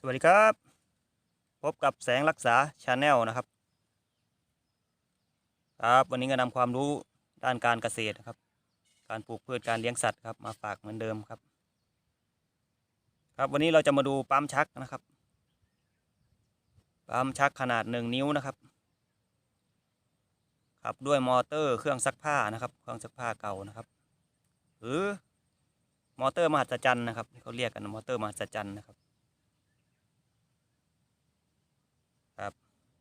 สวัสดีครับ พบกับแสงรักษาชาแนลนะครับ ครับ วันนี้ก็นำความรู้ด้านการเกษตรนะครับ การปลูกพืชการเลี้ยงสัตว์ครับ มาฝากเหมือนเดิมครับ ครับวันนี้เราจะมาดูปั๊มชักนะครับปั๊มชักขนาดหนึ่งนิ้วนะครับขับด้วยมอเตอร์เครื่องซักผ้านะครับ เครื่องซักผ้าเก่านะครับ หรือมอเตอร์มหัศจรรย์นะครับที่เขาเรียกกันมอเตอร์มหัศจรรย์นะครับ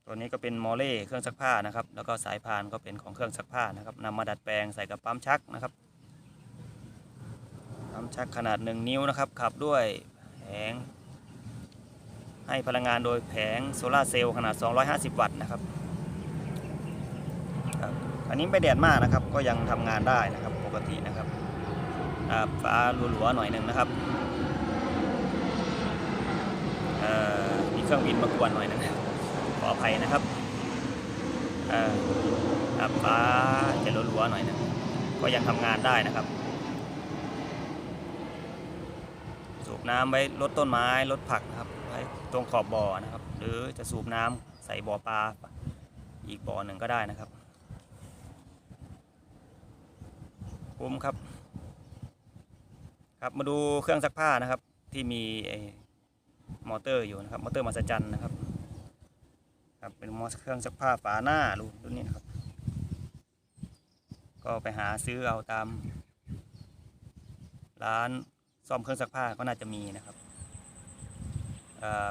ตัวนี้ก็เป็นมอเล่เครื่องซักผ้านะครับ แล้วก็สายพานก็เป็นของเครื่องซักผ้านะครับนำมาดัดแปลงใส่กับปั๊มชักนะครับปั๊มชักขนาดหนึ่งนิ้วนะครับ ขับด้วยแผง ให้พลังงานโดยแผงโซลาเซลล์ขนาด 250 วัตต์นะครับอันนี้ไม่แดดมากนะครับ ก็ยังทำงานได้นะครับปกตินะครับฟ้าหลัวๆหน่อยหนึ่งนะครับมีเครื่องบินมากวนหน่อยนึง ออภัยนะครับอ่อครับฟ้าจะรัวๆหน่อยนะก็ยังทำงานได้นะครับ สูบน้ำไว้ลดต้นไม้ลดผักนะครับไว้ตรงขอบบ่อนะครับ หรือจะสูบน้ำใส่บ่อปลาอีกบ่อหนึ่งก็ได้นะครับคุ้มครับ ครับมาดูเครื่องซักผ้านะครับ ที่มีมอเตอร์อยู่นะครับ มอเตอร์มหัศจรรย์นะครับ ครับเป็นมอสเครื่องซักผ้าฝาหน้ารุ่นรุ่นนี้นะครับ ก็ไปหาซื้อเอาตาม ร้านซ่อมเครื่องซักผ้าก็น่าจะมีนะครับ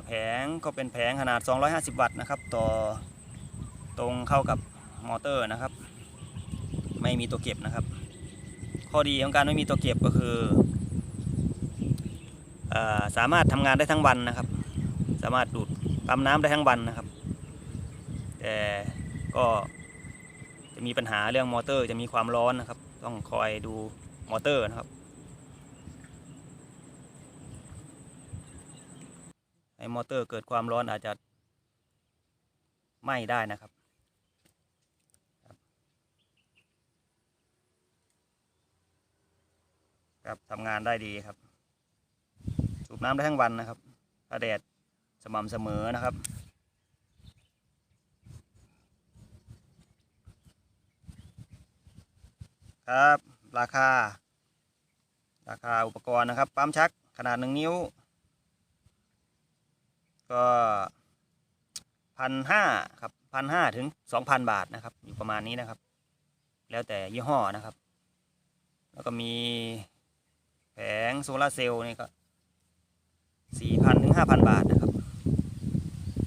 แผงก็เป็นแผงขนาด 250 วัตต์นะครับ ต่อตรงเข้ากับมอเตอร์นะครับ ไม่มีตัวเก็บนะครับ ข้อดีของการไม่มีตัวเก็บก็คือออสามารถทำงานได้ทั้งวันนะครับ สามารถดูดปั๊มน้ำได้ทั้งวันนะครับ แต่ก็จะมีปัญหาเรื่องมอเตอร์จะมีความร้อนนะครับ ต้องคอยดูมอเตอร์นะครับให้มอเตอร์เกิดความร้อนอาจจะไหม้ได้นะครับครับครับทำงานได้ดีครับ สูบน้ำได้ทั้งวันนะครับถ้าแดดสม่ำเสมอนะครับ ครับ ราคา ราคาอุปกรณ์นะครับ ปั๊มชักขนาดหนึ่งนิ้ว ก็พันห้าครับพันห้าถึงสองพันบาทนะครับ อยู่ประมาณนี้นะครับ แล้วแต่ยี่ห้อนะครับ แล้วก็มีแผงโซลาเซลล์นี่ก็สี่พันถึงห้าพันบาทนะครับ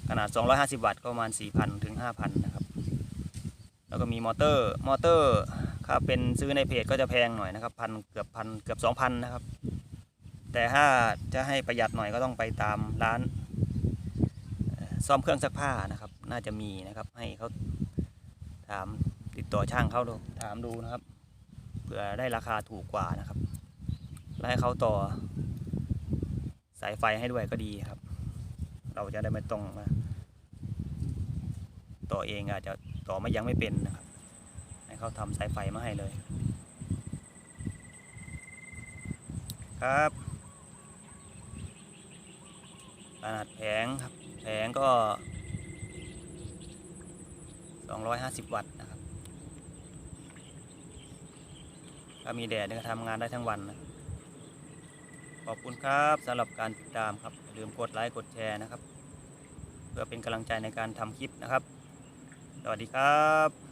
ขนาด250วัตต์ก็ประมาณ4,000ถึง5,000นะครับ แล้วก็มีมอเตอร์ มอเตอร์ ครับเป็นซื้อในเพจก็จะแพงหน่อยนะครับพันเกือบพันเกือบสองพันนะครับ แต่ถ้าจะให้ประหยัดหน่อยก็ต้องไปตามร้านซ่อมเครื่องซักผ้านะครับ น่าจะมีนะครับ ให้เขาถามติดต่อช่างเขาดูถามดูนะครับเผื่อได้ราคาถูกกว่านะครับแล้วให้เขาต่อสายไฟให้ด้วยก็ดีครับ เราจะได้ไม่ต้องมาต่อเองอาจจะต่อไม่ยังไม่เป็นนะครับ ให้เขาทำสายไฟมาให้เลย ครับขนาดแผงครับแผงก็ 250 วัตต์นะครับถ้ามีแดดก็ทำงานได้ทั้งวันนะขอบคุณครับสำหรับการติดตามครับอย่าลืมกดไลค์กดแชร์นะครับ เพื่อเป็นกำลังใจในการทำคลิปนะครับ สวัสดีครับ